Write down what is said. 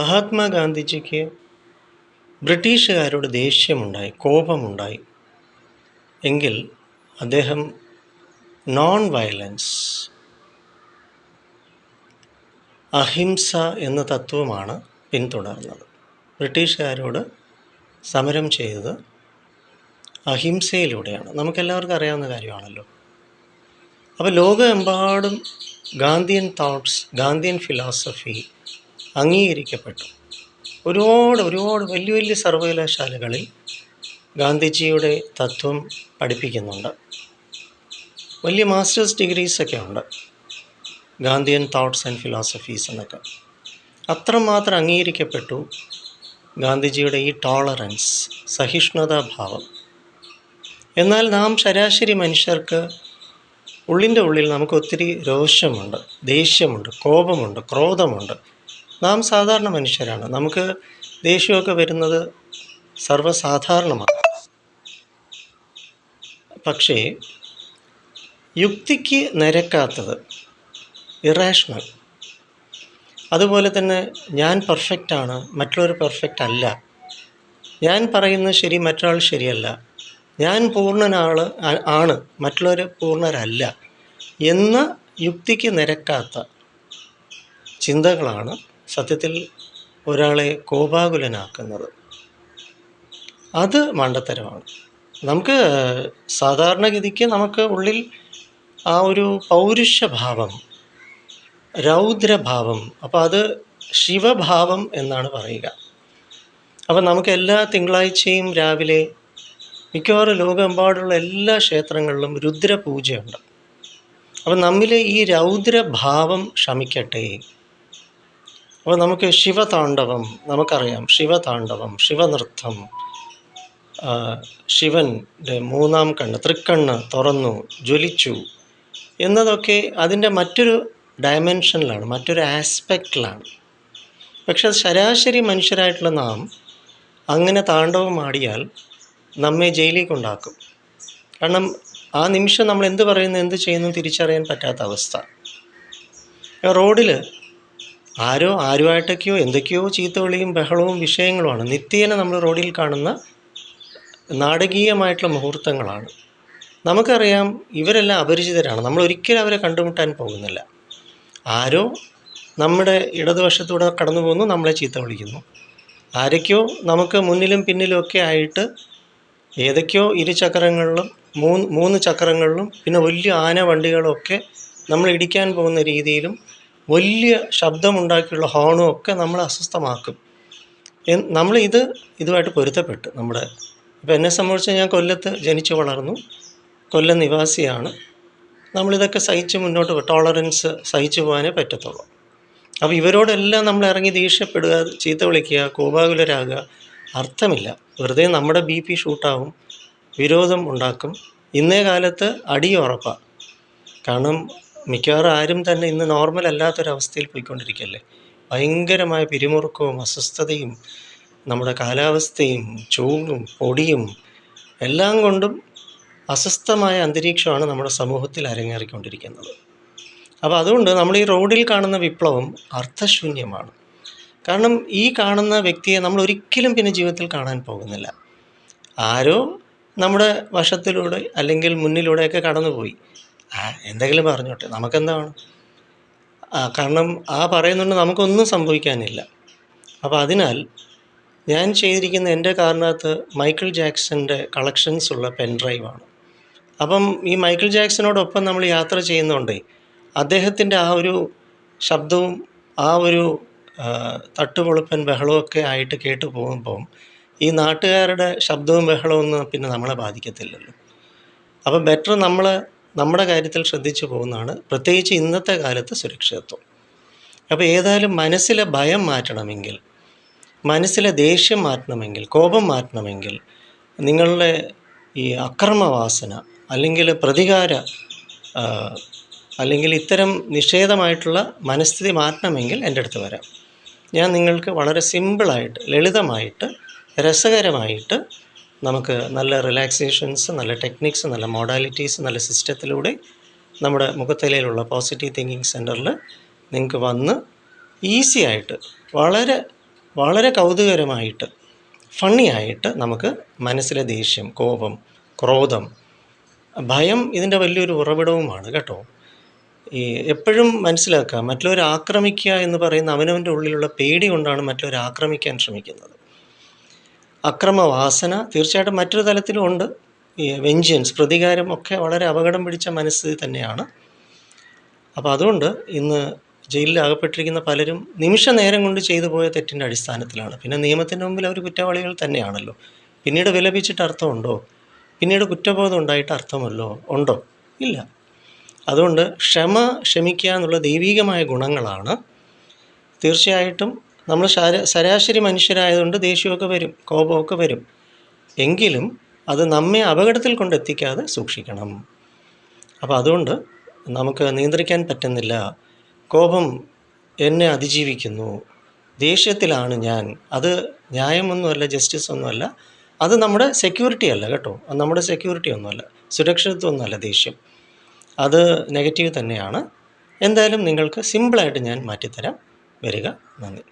മഹാത്മാഗാന്ധിജിക്ക് ബ്രിട്ടീഷുകാരോട് ദേഷ്യമുണ്ടായി കോപമുണ്ടായി. എങ്കിൽ അദ്ദേഹം non violence അഹിംസ എന്ന തത്വമാണ് പിന്തുടർന്നത്. ബ്രിട്ടീഷുകാരോട് സമരം ചെയ്തത് അഹിംസയിലൂടെയാണ്. നമുക്കെല്ലാവർക്കും അറിയാവുന്ന കാര്യമാണല്ലോ. അപ്പോൾ ലോകമെമ്പാടും ഗാന്ധിയൻ തോട്ട്സ് ഗാന്ധിയൻ ഫിലോസഫി അംഗീകരിക്കപ്പെട്ടു. ഒരുപാട് ഒരുപാട് വലിയ വലിയ സർവകലാശാലകളിൽ ഗാന്ധിജിയുടെ തത്വം പഠിപ്പിക്കുന്നുണ്ട്. വലിയ മാസ്റ്റേഴ്സ് ഡിഗ്രീസൊക്കെ ഉണ്ട്. ഗാന്ധിയൻ തോട്ട്സ് ആൻഡ് ഫിലോസഫീസ് എന്നൊക്കെ. അത്രമാത്രം അംഗീകരിക്കപ്പെട്ടു ഗാന്ധിജിയുടെ ഈ ടോളറൻസ് സഹിഷ്ണുതാഭാവം എന്നാൽ നാം ശരാശരി മനുഷ്യർക്ക് ഉള്ളിന്റെ ഉള്ളിൽ നമുക്ക് ഒത്തിരി രോഷമുണ്ട് ദേഷ്യമുണ്ട് കോപമുണ്ട് ക്രോധമുണ്ട്. നാം സാധാരണ മനുഷ്യരാണ്. നമുക്ക് ദേഷ്യമൊക്കെ വരുന്നത് സർവസാധാരണമാണ്. പക്ഷേ യുക്തിക്ക് നിരക്കാത്തത് ഇറാഷണൽ അതുപോലെ തന്നെ ഞാൻ പെർഫെക്റ്റാണ് മറ്റുള്ളവർ പെർഫെക്റ്റ് അല്ല. ഞാൻ പറയുന്നത് ശരി മറ്റൊരാൾ ശരിയല്ല. ഞാൻ പൂർണനാൾ ആണ് മറ്റുള്ളവർ പൂർണരല്ല എന്ന യുക്തിക്ക് നിരക്കാത്ത ചിന്തകളാണ് സത്യത്തിൽ ഒരാളെ കോപാകുലനാക്കുന്നത് അത് മണ്ടത്തരമാണ്. നമുക്ക് സാധാരണഗതിക്ക് നമുക്ക് ഉള്ളിൽ ആ ഒരു പൗരുഷഭാവം രൗദ്രഭാവം അപ്പോൾ അത് ശിവഭാവം എന്നാണ് പറയുക. അപ്പോൾ നമുക്ക് എല്ലാ തിങ്കളാഴ്ചയും രാവിലെ മിക്കവാറും ലോകമെമ്പാടുള്ള എല്ലാ ക്ഷേത്രങ്ങളിലും രുദ്രപൂജയുണ്ട്. അപ്പോൾ നമ്മിലെ ഈ രൗദ്രഭാവം ശമിക്കട്ടെ. അപ്പോൾ നമുക്ക് ശിവതാണ്ഡവം നമുക്കറിയാം ശിവതാണ്ഡവം ശിവനൃത്തം. ശിവന്റെ മൂന്നാം കണ്ണ് തൃക്കണ്ണ് തുറന്നു ജ്വലിച്ചു എന്നതൊക്കെ അതിന്റെ മറ്റൊരു ഡയമെൻഷനിലാണ് മറ്റൊരു ആസ്പെക്റ്റിലാണ്. പക്ഷെ ശരാശരി മനുഷ്യരായിട്ടുള്ള നാം അങ്ങനെ താണ്ഡവം ആടിയാൽ നമ്മെ ജയിലിൽ കൊണ്ടാക്കും. കാരണം ആ നിമിഷം നമ്മൾ എന്ത് പറയുന്നു എന്ത് ചെയ്യുന്നു തിരിച്ചറിയാൻ പറ്റാത്ത അവസ്ഥ. റോഡിൽ ആരോ ആരുമായിട്ടൊക്കെയോ എന്തൊക്കെയോ ചീത്തവിളിയും ബഹളവും വിഷയങ്ങളുമാണ്. നിത്യേന നമ്മൾ റോഡിൽ കാണുന്ന നാടകീയമായിട്ടുള്ള മുഹൂർത്തങ്ങളാണ്. നമുക്കറിയാം ഇവരെല്ലാം അപരിചിതരാണ്. നമ്മൾ ഒരിക്കലും അവരെ കണ്ടുമുട്ടാൻ പോകുന്നില്ല. ആരോ നമ്മുടെ ഇടതുവശത്തൂടെ കടന്നു പോകുന്നു നമ്മളെ ചീത്ത വിളിക്കുന്നു. ആരൊക്കെയോ നമുക്ക് മുന്നിലും പിന്നിലും ഒക്കെ ആയിട്ട് ഏതൊക്കെയോ ഇരുചക്രങ്ങളിലും മൂന്ന് മൂന്ന് ചക്രങ്ങളിലും പിന്നെ വലിയ ആന വണ്ടികളൊക്കെ നമ്മൾ ഇടിക്കാൻ പോകുന്ന രീതിയിലും വലിയ ശബ്ദമുണ്ടാക്കിയുള്ള ഹോണും ഒക്കെ നമ്മളെ അസ്വസ്ഥമാക്കും. നമ്മൾ ഇത് ഇതുമായിട്ട് പൊരുത്തപ്പെട്ട്. നമ്മുടെ ഇപ്പോൾ എന്നെ സംബന്ധിച്ച് ഞാൻ കൊല്ലത്ത് ജനിച്ചു വളർന്നു. കൊല്ലം നിവാസിയാണ്. നമ്മളിതൊക്കെ സഹിച്ച് മുന്നോട്ട് ടോളറൻസ് സഹിച്ചു പോകാനേ പറ്റത്തുള്ളൂ. അപ്പോൾ ഇവരോടെല്ലാം നമ്മൾ ഇറങ്ങി ദേഷ്യപ്പെടുക ചീത്ത വിളിക്കുക കോപാകുലരാകുക അർത്ഥമില്ല. വെറുതെ നമ്മുടെ ബി പി ഷൂട്ടാവും വിരോധം ഉണ്ടാക്കും. ഇന്നേ കാലത്ത് അടി ഉറപ്പാണ് കാരണം മിക്കവാറും ആരും തന്നെ ഇന്ന് നോർമൽ അല്ലാത്തൊരവസ്ഥയിൽ പോയിക്കൊണ്ടിരിക്കുകയല്ലേ? ഭയങ്കരമായ പിരിമുറുക്കവും അസ്വസ്ഥതയും നമ്മുടെ കാലാവസ്ഥയും ചൂടും പൊടിയും എല്ലാം കൊണ്ടും അസ്വസ്ഥമായ അന്തരീക്ഷമാണ് നമ്മുടെ സമൂഹത്തിൽ അരങ്ങേറിക്കൊണ്ടിരിക്കുന്നത്. അപ്പോൾ അതുകൊണ്ട് നമ്മൾ ഈ റോഡിൽ കാണുന്ന വിപ്ലവം അർത്ഥശൂന്യമാണ്. കാരണം ഈ കാണുന്ന വ്യക്തിയെ നമ്മൾ ഒരിക്കലും പിന്നെ ജീവിതത്തിൽ കാണാൻ പോകുന്നില്ല. ആരോ നമ്മുടെ വശത്തിലൂടെ അല്ലെങ്കിൽ മുന്നിലൂടെയൊക്കെ കടന്നുപോയി. എന്തെങ്കിലും പറഞ്ഞോട്ടെ നമുക്കെന്താണ്? കാരണം ആ പറയുന്നുണ്ട് നമുക്കൊന്നും സംഭവിക്കാനില്ല. അപ്പോൾ അതിനാൽ ഞാൻ ചെയ്തിരിക്കുന്ന എന്റെ കാറിനകത്ത് മൈക്കിൾ ജാക്സന്റെ കളക്ഷൻസ് ഉള്ള പെൻ ഡ്രൈവാണ് അപ്പം ഈ മൈക്കിൾ ജാക്സനോടൊപ്പം നമ്മൾ യാത്ര ചെയ്യുന്നതുകൊണ്ടേ അദ്ദേഹത്തിന്റെ ആ ഒരു ശബ്ദവും ആ ഒരു തട്ടുപൊളുപ്പൻ ബഹളമൊക്കെ ആയിട്ട് കേട്ട് പോകുമ്പം ഈ നാട്ടുകാരുടെ ശബ്ദവും ബഹളവും ഒന്നും പിന്നെ നമ്മളെ ബാധിക്കത്തില്ലല്ലോ. അപ്പോൾ ബെറ്റർ നമ്മൾ നമ്മുടെ കാര്യത്തിൽ ശ്രദ്ധിച്ചു പോകുന്നതാണ്. പ്രത്യേകിച്ച് ഇന്നത്തെ കാലത്ത് സുരക്ഷിതത്വം. അപ്പോൾ ഏതായാലും മനസ്സിലെ ഭയം മാറ്റണമെങ്കിൽ മനസ്സിലെ ദേഷ്യം മാറ്റണമെങ്കിൽ കോപം മാറ്റണമെങ്കിൽ നിങ്ങളുടെ ഈ അക്രമവാസന അല്ലെങ്കിൽ പ്രതികാര അല്ലെങ്കിൽ ഇത്തരം നിഷേധമായിട്ടുള്ള മനസ്ഥിതി മാറ്റണമെങ്കിൽ എന്റെ അടുത്ത് വരാം. ഞാൻ നിങ്ങൾക്ക് വളരെ സിമ്പിളായിട്ട് ലളിതമായിട്ട് രസകരമായിട്ട് നമുക്ക് നല്ല റിലാക്സേഷൻസ് നല്ല ടെക്നിക്സ് നല്ല മോഡാലിറ്റീസ് നല്ല സിസ്റ്റത്തിലൂടെ നമ്മുടെ മുഖത്തലയിലുള്ള പോസിറ്റീവ് തിങ്കിങ് സെന്ററിൽ നിങ്ങൾക്ക് വന്ന് ഈസി ആയിട്ട് വളരെ വളരെ കൗതുകരമായിട്ട് ഫണ്ണി ആയിട്ട് നമുക്ക് മനസ്സിലെ ദേഷ്യം കോപം ക്രോധം ഭയം ഇതിന്റെ വലിയൊരു ഉറവിടവുമാണ് കേട്ടോ. ഈ എപ്പോഴും മനസ്സിലാക്കുക മറ്റുള്ളവരെ ആക്രമിക്കുക എന്ന് പറയുന്ന അവനവന്റെ ഉള്ളിലുള്ള പേടി കൊണ്ടാണ് മറ്റുള്ളവരെ ആക്രമിക്കാൻ ശ്രമിക്കുന്നത്. അക്രമവാസന തീർച്ചയായിട്ടും മറ്റൊരു തലത്തിലും ഉണ്ട്. ഈ വെഞ്ചൻസ് പ്രതികാരം ഒക്കെ വളരെ അപകടം പിടിച്ച മനസ്സ് തന്നെയാണ്. അപ്പോൾ അതുകൊണ്ട് ഇന്ന് ജയിലിൽ അകപ്പെട്ടിരിക്കുന്ന പലരും നിമിഷ നേരം കൊണ്ട് ചെയ്തു പോയ തെറ്റിന്റെ അടിസ്ഥാനത്തിലാണ്. പിന്നെ നിയമത്തിന്റെ മുമ്പിൽ അവർ കുറ്റവാളികൾ തന്നെയാണല്ലോ. പിന്നീട് വിലപിച്ചിട്ട് അർത്ഥമുണ്ടോ? പിന്നീട് കുറ്റബോധം ഉണ്ടായിട്ട് അർത്ഥമല്ലോ? ഉണ്ടോ? ഇല്ല. അതുകൊണ്ട് ക്ഷമ ക്ഷമിക്കുക എന്നുള്ള ദൈവികമായ ഗുണങ്ങളാണ്. തീർച്ചയായിട്ടും നമ്മൾ ശര- ശരാശരി മനുഷ്യരായതുകൊണ്ട് ദേഷ്യമൊക്കെ വരും കോപമൊക്കെ വരും. എങ്കിലും അത് നമ്മെ അപകടത്തിൽ കൊണ്ടെത്തിക്കാതെ സൂക്ഷിക്കണം. അപ്പോൾ അതുകൊണ്ട് നമുക്ക് നിയന്ത്രിക്കാൻ പറ്റുന്നില്ല. കോപം എന്നെ അതിജീവിക്കുന്നു. ദേഷ്യത്തിലാണ് ഞാൻ. അത് ന്യായമൊന്നുമല്ല ജസ്റ്റിസ് ഒന്നുമല്ല അത് നമ്മുടെ സെക്യൂരിറ്റി അല്ല കേട്ടോ. അത് നമ്മുടെ സെക്യൂരിറ്റി ഒന്നുമല്ല. സുരക്ഷിതത്വമൊന്നുമല്ല ദേഷ്യം. അത് നെഗറ്റീവ് തന്നെയാണ്. എന്തായാലും നിങ്ങൾക്ക് സിമ്പിളായിട്ട് ഞാൻ മാറ്റിത്തരാം. വരിക. നന്ദി.